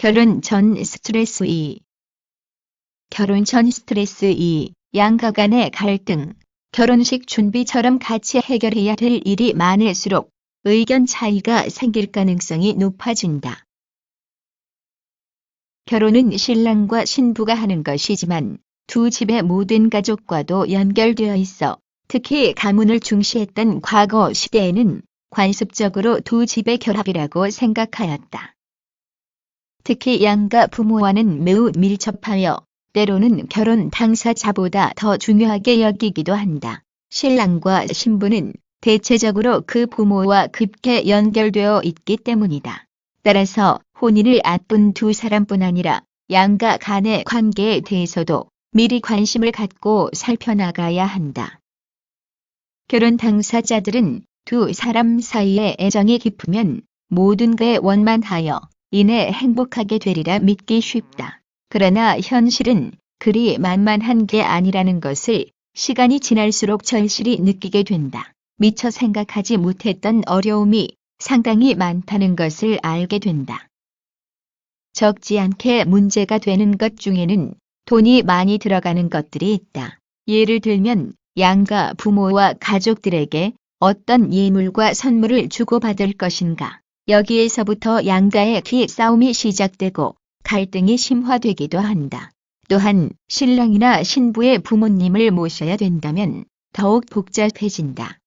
결혼 전 스트레스 2. 결혼 전 스트레스 2. 양가 간의 갈등. 결혼식 준비처럼 같이 해결해야 될 일이 많을수록 의견 차이가 생길 가능성이 높아진다. 결혼은 신랑과 신부가 하는 것이지만 두 집의 모든 가족과도 연결되어 있어 특히 가문을 중시했던 과거 시대에는 관습적으로 두 집의 결합이라고 생각하였다. 특히 양가 부모와는 매우 밀접하여 때로는 결혼 당사자보다 더 중요하게 여기기도 한다. 신랑과 신부는 대체적으로 그 부모와 깊게 연결되어 있기 때문이다. 따라서 혼인을 앞둔 두 사람뿐 아니라 양가 간의 관계에 대해서도 미리 관심을 갖고 살펴나가야 한다. 결혼 당사자들은 두 사람 사이에 애정이 깊으면 모든 게 원만하여 이내 행복하게 되리라 믿기 쉽다. 그러나 현실은 그리 만만한 게 아니라는 것을 시간이 지날수록 절실히 느끼게 된다. 미처 생각하지 못했던 어려움이 상당히 많다는 것을 알게 된다. 적지 않게 문제가 되는 것 중에는 돈이 많이 들어가는 것들이 있다. 예를 들면 양가 부모와 가족들에게 어떤 예물과 선물을 주고받을 것인가. 여기에서부터 양가의 기 싸움이 시작되고 갈등이 심화되기도 한다. 또한 신랑이나 신부의 부모님을 모셔야 된다면 더욱 복잡해진다.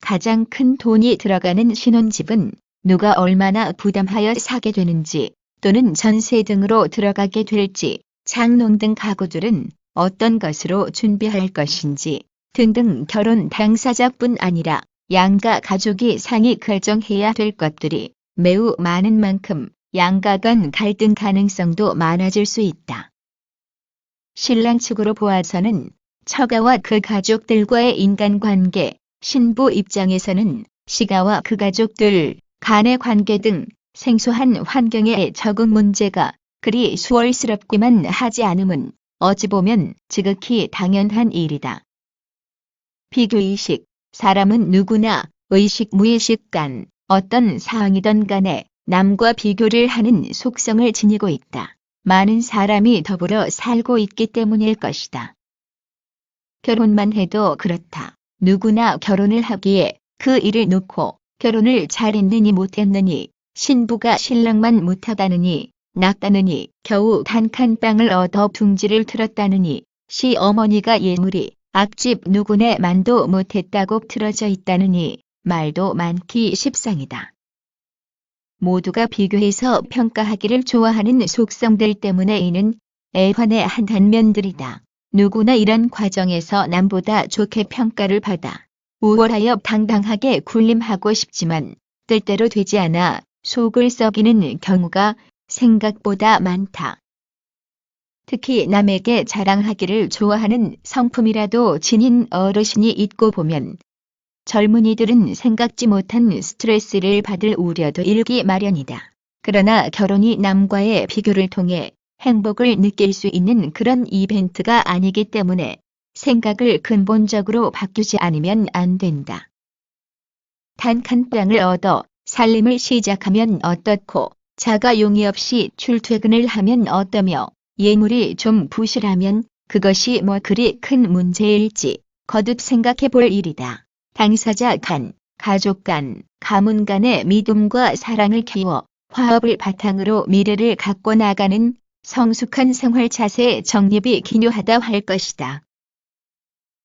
가장 큰 돈이 들어가는 신혼집은 누가 얼마나 부담하여 사게 되는지 또는 전세 등으로 들어가게 될지 장롱 등 가구들은 어떤 것으로 준비할 것인지 등등 결혼 당사자뿐 아니라 양가 가족이 상의 결정해야 될 것들이 매우 많은 만큼 양가 간 갈등 가능성도 많아질 수 있다. 신랑 측으로 보아서는 처가와 그 가족들과의 인간관계, 신부 입장에서는 시가와 그 가족들 간의 관계 등 생소한 환경의 적응 문제가 그리 수월스럽기만 하지 않음은 어찌 보면 지극히 당연한 일이다. 비교의식, 사람은 누구나 의식 무의식 간 어떤 사항이든 간에 남과 비교를 하는 속성을 지니고 있다. 많은 사람이 더불어 살고 있기 때문일 것이다. 결혼만 해도 그렇다. 누구나 결혼을 하기에 그 일을 놓고 결혼을 잘했느니 못했느니 신부가 신랑만 못하다느니 낫다느니 겨우 단칸방을 얻어 둥지를 틀었다느니 시어머니가 예물이 앞집 누구네 만도 못했다고 틀어져 있다느니 말도 많기 십상이다. 모두가 비교해서 평가하기를 좋아하는 속성들 때문에 이는 애환의 한 단면들이다. 누구나 이런 과정에서 남보다 좋게 평가를 받아 우월하여 당당하게 군림하고 싶지만 뜻대로 되지 않아 속을 썩이는 경우가 생각보다 많다. 특히 남에게 자랑하기를 좋아하는 성품이라도 지닌 어르신이 있고 보면 젊은이들은 생각지 못한 스트레스를 받을 우려도 일기 마련이다. 그러나 결혼이 남과의 비교를 통해 행복을 느낄 수 있는 그런 이벤트가 아니기 때문에 생각을 근본적으로 바꾸지 않으면 안 된다. 단칸방을 얻어 살림을 시작하면 어떻고 자가 용의 없이 출퇴근을 하면 어떠며 예물이 좀 부실하면 그것이 뭐 그리 큰 문제일지 거듭 생각해 볼 일이다. 당사자 간, 가족 간, 가문 간의 믿음과 사랑을 키워 화합을 바탕으로 미래를 갖고 나가는 성숙한 생활 자세의 정립이 기묘하다 할 것이다.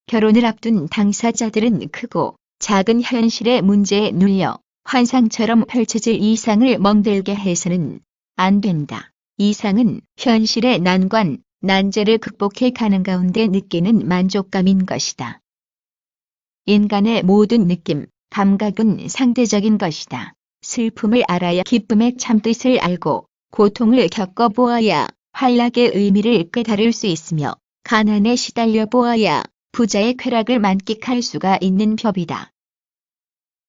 결혼을 앞둔 당사자들은 크고 작은 현실의 문제에 눌려 환상처럼 펼쳐질 이상을 멍들게 해서는 안 된다. 이상은 현실의 난관, 난제를 극복해 가는 가운데 느끼는 만족감인 것이다. 인간의 모든 느낌, 감각은 상대적인 것이다. 슬픔을 알아야 기쁨의 참뜻을 알고 고통을 겪어보아야 환락의 의미를 깨달을 수 있으며 가난에 시달려 보아야 부자의 쾌락을 만끽할 수가 있는 법이다.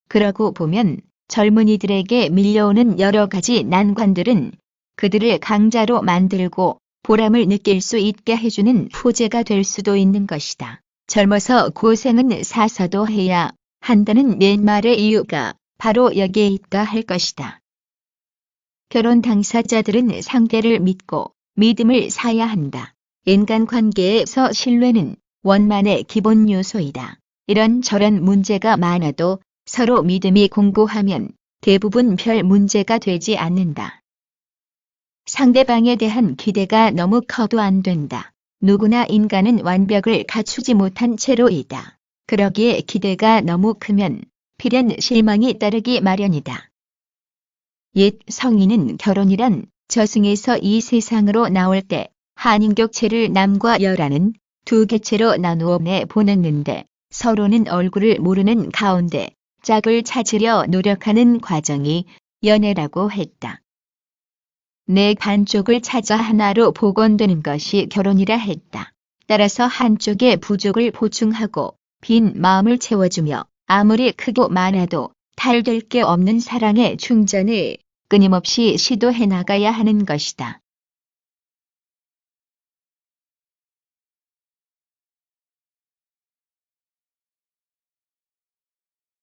그러고 보면 젊은이들에게 밀려오는 여러 가지 난관들은 그들을 강자로 만들고 보람을 느낄 수 있게 해주는 부재가 될 수도 있는 것이다. 젊어서 고생은 사서도 해야 한다는 옛말의 이유가 바로 여기에 있다 할 것이다. 결혼 당사자들은 상대를 믿고 믿음을 사야 한다. 인간 관계에서 신뢰는 원만의 기본 요소이다. 이런 저런 문제가 많아도 서로 믿음이 공고하면 대부분 별 문제가 되지 않는다. 상대방에 대한 기대가 너무 커도 안 된다. 누구나 인간은 완벽을 갖추지 못한 채로이다. 그러기에 기대가 너무 크면 필연 실망이 따르기 마련이다. 옛 성인은 결혼이란 저승에서 이 세상으로 나올 때 한인격체를 남과 여라는 두 개체로 나누어 내 보냈는데 서로는 얼굴을 모르는 가운데 짝을 찾으려 노력하는 과정이 연애라고 했다. 내 반쪽을 찾아 하나로 복원되는 것이 결혼이라 했다. 따라서 한쪽의 부족을 보충하고 빈 마음을 채워주며 아무리 크고 많아도 탈될 게 없는 사랑의 충전을 끊임없이 시도해 나가야 하는 것이다.